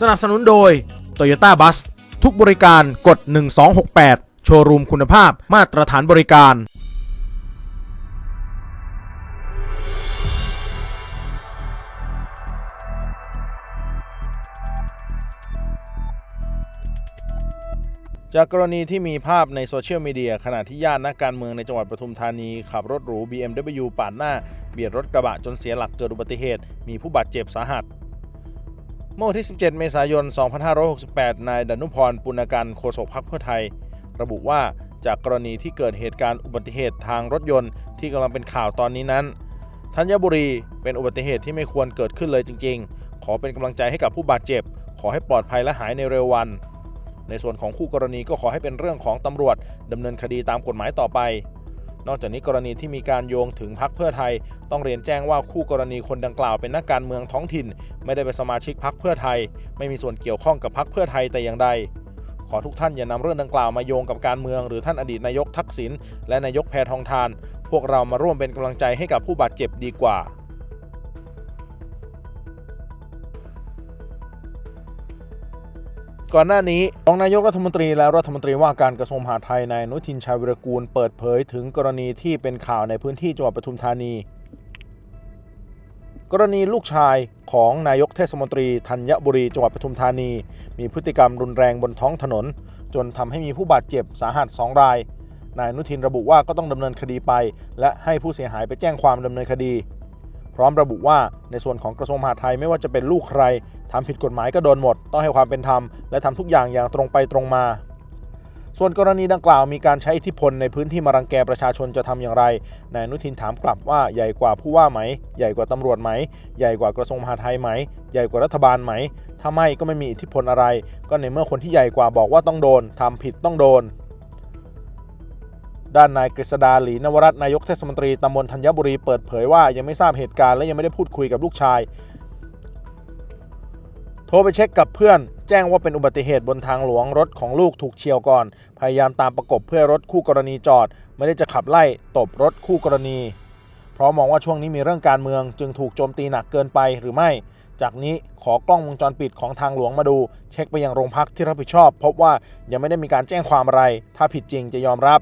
สนับสนุนโดย Toyota Bus ทุกบริการกด 1268 โชว์รูมคุณภาพมาตรฐานบริการ จากกรณีที่มีภาพในโซเชียลมีเดียขณะที่ญาตินักการเมืองในจังหวัดปทุมธานี ขับรถหรู BMW ปาดหน้า เบียดรถกระบะจนเสียหลักเกิดอุบัติเหตุ มีผู้บาดเจ็บสาหัส เมื่อวันที่ 17 เมษายน 2568 นายดนุพร ปุณกันโฆษกพรรคเพื่อไทย ระบุว่าจากกรณีที่เกิดเหตุการณ์อุบัติเหตุทางรถยนต์ที่กำลังเป็นข่าวตอนนี้นั้น ธัญบุรีเป็นอุบัติเหตุที่ไม่ควรเกิดขึ้นเลยจริง ๆ ขอเป็นกำลังใจให้กับผู้บาดเจ็บ ขอให้ปลอดภัยและหายในเร็ววัน ในส่วนของคู่กรณีก็ขอให้เป็นเรื่องของตำรวจดำเนินคดีตามกฎหมายต่อไป นอกจากนี้กรณีที่มีการโยงถึงพักเพื่อไทย ต้องเรียนแจ้งว่าคู่กรณีคนดังกล่าวเป็นนักการเมืองท้องถิ่น ไม่ได้เป็นสมาชิกพักเพื่อไทย ไม่มีส่วนเกี่ยวข้องกับพักเพื่อไทยแต่อย่างใดขอทุกท่านอย่านำเรื่องดังกล่าวมาโยงกับการเมือง หรือท่านอดีตนายกทักษิณและนายกแพทองทาน พวกเรามาร่วมเป็นกำลังใจให้กับผู้บาดเจ็บดีกว่า ก่อนหน้านี้รองนายกรัฐมนตรีและรัฐมนตรีว่าการกระทรวงมหาดไทยนายนุทินชาญวิรกูลเปิดเผยถึงกรณีที่เป็นข่าวในพื้นที่จังหวัดปทุมธานี กรณีลูกชายของนายกเทศมนตรีธัญบุรีจังหวัดปทุมธานี มีพฤติกรรมรุนแรงบนท้องถนน จนทำให้มีผู้บาดเจ็บสาหัส2รายนายนุทินระบุว่าก็ต้องดำเนินคดีไป และให้ผู้เสียหายไปแจ้งความดำเนินคดี พร้อมระบุว่าในส่วนของกระทรวงมหาดไทยไม่ว่าจะเป็นลูกใครทำผิดกฎหมายก็โดนหมด ต้องให้ความเป็นธรรม และทำทุกอย่างอย่างตรงไปตรงมา ส่วนกรณีดังกล่าวมีการใช้อิทธิพลในพื้นที่มารังแกประชาชนจะทำอย่างไรนายอนุทินถามกลับว่าใหญ่กว่าผู้ว่าไหม ใหญ่กว่าตำรวจไหม ใหญ่กว่ากระทรวงมหาดไทยไหม ใหญ่กว่ารัฐบาลไหม ถ้าไม่ก็ไม่มีอิทธิพลอะไร ก็ในเมื่อคนที่ใหญ่กว่าบอกว่าต้องโดนทำผิดต้องโดน ด้านนายกฤษดาหลีนวรัตนนายกเทศมนตรีตำบลธัญบุรีเปิดเผยว่ายังไม่ทราบเหตุการณ์และยังไม่ได้พูดคุยกับลูกชาย โทรไปเช็คกับเพื่อน แจ้งว่าเป็นอุบัติเหตุบนทางหลวงรถของลูกถูกเฉียวก่อน พยายามตามประกบเพื่อรถคู่กรณีจอด ไม่ได้จะขับไล่ตบรถคู่กรณี เพราะมองว่าช่วงนี้มีเรื่องการเมืองจึงถูกโจมตีหนักเกินไปหรือไม่ จากนี้ขอกล้องวงจรปิดของทางหลวงมาดู เช็คไปยังโรงพักที่รับผิดชอบ พบว่ายังไม่ได้มีการแจ้งความอะไร ถ้าผิดจริงจะยอมรับ